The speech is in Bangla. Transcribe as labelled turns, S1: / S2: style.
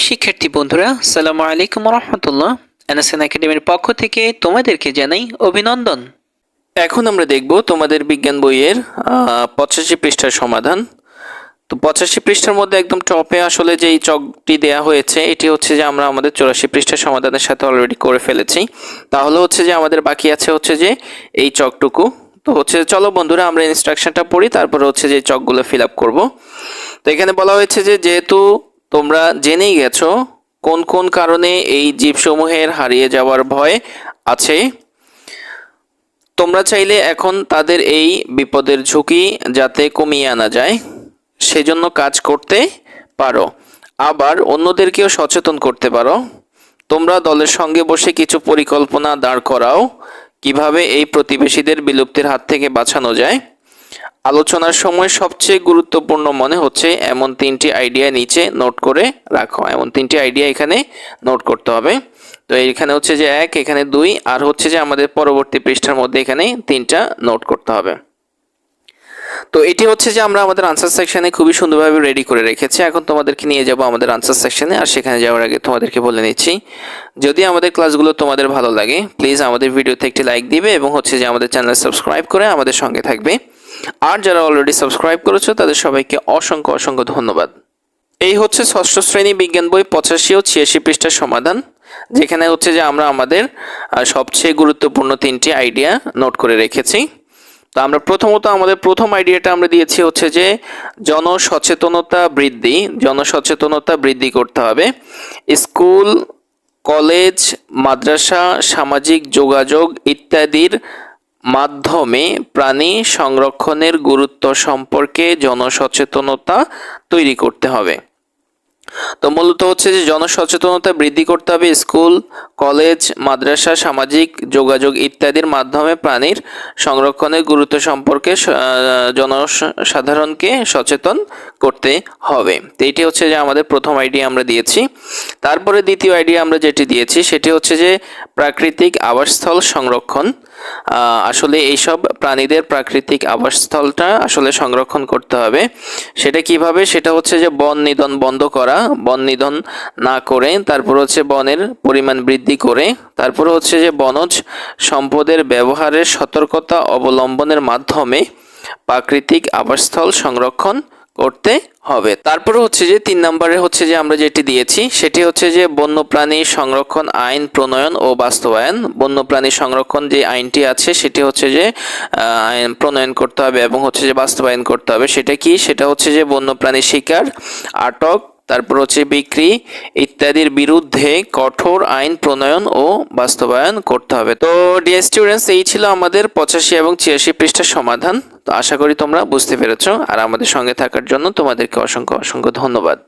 S1: প্রিয় শিক্ষার্থী বন্ধুরা সালামু আলাইকুম রহমতুল্লাহ এনএসএন একাডেমির পক্ষ থেকে তোমাদেরকে জানাই অভিনন্দন। এখন আমরা দেখব তোমাদের বিজ্ঞান বইয়ের পঁচাশি পৃষ্ঠার সমাধান। তো পঁচাশি পৃষ্ঠার মধ্যে একদম টপে আসলে যে চকটি দেয়া হয়েছে, এটি হচ্ছে যে আমরা আমাদের চৌরাশি পৃষ্ঠার সমাধানের সাথে অলরেডি করে ফেলেছি। তাহলে হচ্ছে যে আমাদের বাকি আছে হচ্ছে যে এই চকটুকু। তো হচ্ছে চলো বন্ধুরা, আমরা ইনস্ট্রাকশনটা পড়ি, তারপরে হচ্ছে যে চকগুলো ফিল আপ করব। তো এখানে বলা হয়েছে যে যেহেতু তোমরা জেনেই গেছো কোন কোন কারণে এই জীবসমূহের হারিয়ে যাওয়ার ভয় আছে। তোমরা চাইলে এখন তাদের এই বিপদের ঝুঁকি যাতে কমিয়ে আনা যায়, সেজন্য কাজ করতে পারো। আবার অন্যদেরকেও সচেতন করতে পারো। তোমরা দলের সঙ্গে বসে কিছু পরিকল্পনা দাঁড় করাও, কীভাবে এই প্রতিবেশীদের বিলুপ্তির হাত থেকে বাঁচানো যায়। আলোচনার সময় সবচেয়ে গুরুত্বপূর্ণ মনে হচ্ছে এমন তিনটি আইডিয়া নিচে নোট করে রাখো। এমন তিনটি আইডিয়া এখানে নোট করতে হবে। তো এখানে হচ্ছে যে এক, এখানে দুই, আর হচ্ছে যে আমাদের পরবর্তী পৃষ্ঠার মধ্যে এখানে তিনটা নোট করতে হবে। তো এটি হচ্ছে যে আমরা আমাদের আনসার সেকশনে খুবই সুন্দরভাবে রেডি করে রেখেছি। এখন তোমাদেরকে নিয়ে যাব আমাদের আনসার সেকশনে আর সেখানে যাওয়ার আগে তোমাদেরকে বলে নিচ্ছি, যদি আমাদের ক্লাসগুলো তোমাদের ভালো লাগে প্লিজ আমাদের ভিডিওতে একটি লাইক দিবে এবং হচ্ছে যে আমাদের চ্যানেল সাবস্ক্রাইব করে আমাদের সঙ্গে থাকবে। আর যারা অলরেডি সাবস্ক্রাইব করেছ, তাদের সবাইকে অসংখ্য অসংখ্য ধন্যবাদ। এই হচ্ছে ষষ্ঠ শ্রেণি বিজ্ঞান বই পঁচাশি ও ছিয়াশি পৃষ্ঠার সমাধান, যেখানে হচ্ছে যে আমরা আমাদের সবচেয়ে গুরুত্বপূর্ণ তিনটি আইডিয়া নোট করে রেখেছি। তো আমরা প্রথমত আমাদের প্রথম আইডিয়াটা আমরা দিয়েছি হচ্ছে যে জনসচেতনতা বৃদ্ধি জনসচেতনতা বৃদ্ধি করতে হবে। স্কুল, কলেজ, মাদ্রাসা, সামাজিক যোগাযোগ ইত্যাদির মাধ্যমে প্রাণী সংরক্ষণের গুরুত্ব সম্পর্কে জনসচেতনতা তৈরি করতে হবে। তো মূলত হচ্ছে যে জনসচেতনতা বৃদ্ধি করতে হবে স্কুল, কলেজ, মাদ্রাসা, সামাজিক যোগাযোগ ইত্যাদির মাধ্যমে প্রাণীর সংরক্ষণের গুরুত্ব সম্পর্কে জনসাধারণকে সচেতন করতে হবে। তো এটি হচ্ছে যে আমাদের প্রথম আইডিয়া আমরা দিয়েছি। তারপরে দ্বিতীয় আইডিয়া আমরা যেটি দিয়েছি সেটি হচ্ছে যে প্রাকৃতিক আবাসস্থল সংরক্ষণ। আসলে এইসব প্রাণীদের প্রাকৃতিক আবাসস্থলটা আসলে সংরক্ষণ করতে হবে। সেটা কীভাবে? সেটা হচ্ছে যে বন নিধন বন্ধ করা, বন নিধন না করে, তারপর হচ্ছে বনের পরিমাণ বৃদ্ধি করে, তারপর হচ্ছে যে বনজ সম্পদের ব্যবহারের সতর্কতা অবলম্বনের মাধ্যমে প্রাকৃতিক আবাসস্থল সংরক্ষণ করতে হবে। তারপরে হচ্ছে যে তিন নম্বরে হচ্ছে যে আমরা যেটি দিয়েছি, সেটি হচ্ছে যে বন্যপ্রাণী সংরক্ষণ আইন প্রণয়ন ও বাস্তবায়ন। বন্যপ্রাণী সংরক্ষণ যে আইনটি আছে, সেটি হচ্ছে যে আইন প্রণয়ন করতে হবে এবং হচ্ছে যে বাস্তবায়ন করতে হবে। সেটা কি? সেটা হচ্ছে যে বন্যপ্রাণী শিকার, আটক তারপর হচ্ছে বিক্রি ইত্যাদির বিরুদ্ধে কঠোর আইন প্রণয়ন ও বাস্তবায়ন করতে হবে। তো ডিয়ার স্টুডেন্টস এই ছিল আমাদের পঁচাশি এবং ছিয়াশি পৃষ্ঠার সমাধান। তো আশা করি তোমরা বুঝতে পেরেছ। আর আমাদের সঙ্গে থাকার জন্য তোমাদেরকে অসংখ্য অসংখ্য ধন্যবাদ।